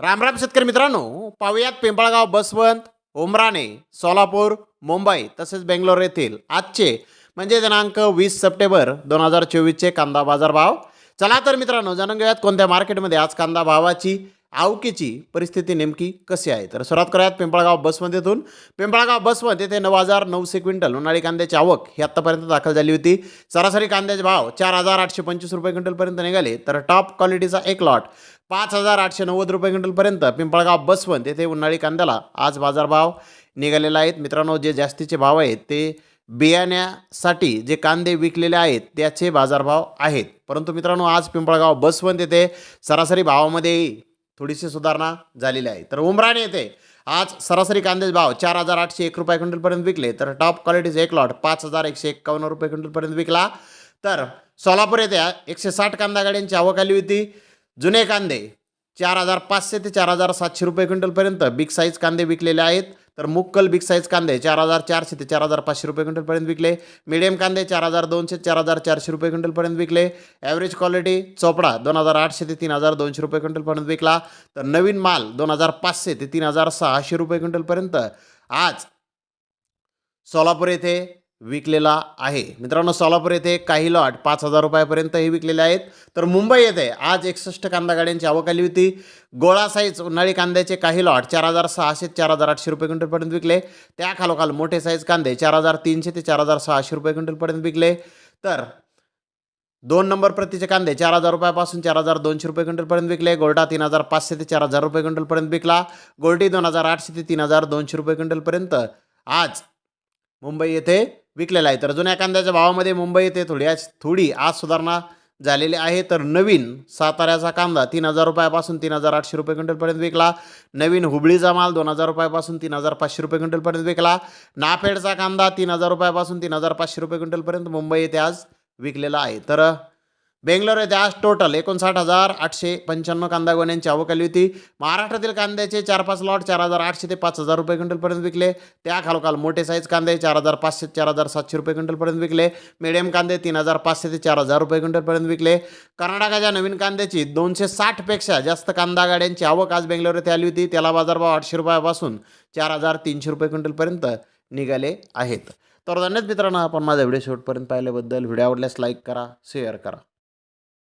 रामराम शेतकरी मित्रांनो पाहुयात पिंपळगाव बसवंत उमराणे सोलापूर मुंबई तसेच बेंगलोर येथील आजचे म्हणजे दिनांक वीस सप्टेंबर दोन हजार चोवीसचे कांदा बाजार भाव. चला तर मित्रांनो जाणून घेऊयात कोणत्या मार्केटमध्ये आज कांदा भावाची आवकीची परिस्थिती नेमकी कशी आहे? तर सुरुवात करूयात पिंपळगाव बसमध्येतून येथून पिंपळगाव बसवंत येथे नऊ हजार नऊशे क्विंटल उन्हाळी कांद्याची आवक ही आत्तापर्यंत दाखल झाली होती. सरासरी कांद्याचे भाव चार हजार आठशे पंचवीस रुपये क्विंटलपर्यंत निघाले. तर टॉप क्वालिटीचा एक लॉट पाच हजार आठशे नव्वद रुपये क्विंटलपर्यंत पिंपळगाव बसवंत येथे उन्हाळी कांद्याला आज बाजारभाव निघालेला आहेत. मित्रांनो जे जास्तीचे भाव आहेत ते बियाण्यासाठी जे कांदे विकलेले आहेत त्याचे बाजारभाव आहेत. परंतु मित्रांनो आज पिंपळगाव बसवंत येथे सरासरी भावामध्ये थोडीशी सुधारणा झालेली आहे. तर उमराने येते आज सरासरी कांद्याचे भाव चार हजार आठशे एक रुपये क्विंटलपर्यंत विकले. तर टॉप क्वालिटीचे एक लॉट पाच हजार एकशे एक्कावन्न रुपये क्विंटलपर्यंत विकला. तर सोलापूर येथे एकशे साठ कांदा गाड्यांची आवक आली होती. जुने कांदे चार हजार पाचशे ते चार हजार सातशे रुपये क्विंटलपर्यंत बिग साईज कांदे विकलेले आहेत. तर मुक्कल बिग साईज कांदे चार हजार चारशे ते चार हजार पाचशे रुपये क्विंटलपर्यंत विकले. मिडियम कांदे चार हजार दोनशे चार हजार चारशे रुपये क्विंटलपर्यंत विकले. ॲव्हरेज क्वालिटी चोपडा दोन हजार आठशे ते तीन हजार दोनशे रुपये क्विंटलपर्यंत विकला. तर नवीन माल दोन हजार पाचशे ते तीन हजार सहाशे रुपये क्विंटलपर्यंत. आज सोलापूर येथे विकलेला आहे. मित्रांनो सोलापूर येथे काही लॉट पाच हजार रुपयापर्यंतही विकलेले आहेत. तर मुंबई येथे आज एकसष्ट कांदा गाड्यांची आवक आली होती. गोळा साईज उन्हाळी कांद्याचे काही लॉट चार हजार सहाशे चार हजार आठशे रुपये क्विंटलपर्यंत विकले. त्या खालोखाल मोठे साईज कांदे चार हजार तीनशे ते चार हजार सहाशे रुपये क्विंटलपर्यंत विकले. तर दोन नंबर प्रतीचे कांदे चार हजार रुपयापासून चार हजार दोनशे रुपये क्विंटलपर्यंत विकले. गोल्डा तीन हजार पाचशे ते चार हजार रुपये क्विंटलपर्यंत विकला. गोल्डी दोन हजार आठशे ते तीन हजार दोनशे रुपये क्विंटलपर्यंत आज मुंबई येथे विकलेला आहे. तर जुन्या कांद्याच्या भावामध्ये मुंबई येथे थोडी आज थोडी आज सुधारणा झालेली आहे. तर नवीन साताऱ्याचा कांदा तीन हजार रुपयापासून तीन हजार आठशे रुपये क्विंटलपर्यंत विकला. नवीन हुबळीचा माल दोन हजार रुपयापासून तीन हजार पाचशे रुपये क्विंटलपर्यंत विकला. नाफेडचा कांदा तीन हजार रुपयापासून तीन हजार पाचशे रुपये क्विंटलपर्यंत मुंबई येथे आज विकलेला आहे. तर बेंगलोर येथे आज टोटल एकोणसाठ हजार आठशे पंच्याण्णव कांदा गोण्यांची आवक आली होती. महाराष्ट्रातील कांद्याचे चार पाच लॉट चार हजार आठशे ते पाच हजार रुपये क्विंटलपर्यंत विकले. त्या खालोखाल मोठे साईज कांदे चार हजार पाचशे ते चार हजार सातशे रुपये क्विंटलपर्यंत विकले. मिडियम कांदे तीन हजार पाचशे ते चार हजार रुपये क्विंटलपर्यंत विकले. कर्नाटकाच्या नवीन कांद्याची दोनशे साठपेक्षा जास्त कांदा गाड्यांची आवक आज बेंगलोर येथे आली होती. त्याला बाजारभाव आठशे रुपयापासून चार हजार तीनशे रुपये क्विंटलपर्यंत निघाले आहेत. तर धन्यवाद मित्रांनो आपण माझा व्हिडिओ शेवटपर्यंत पाहिल्याबद्दल. व्हिडिओ आवडल्यास लाईक करा शेअर करा.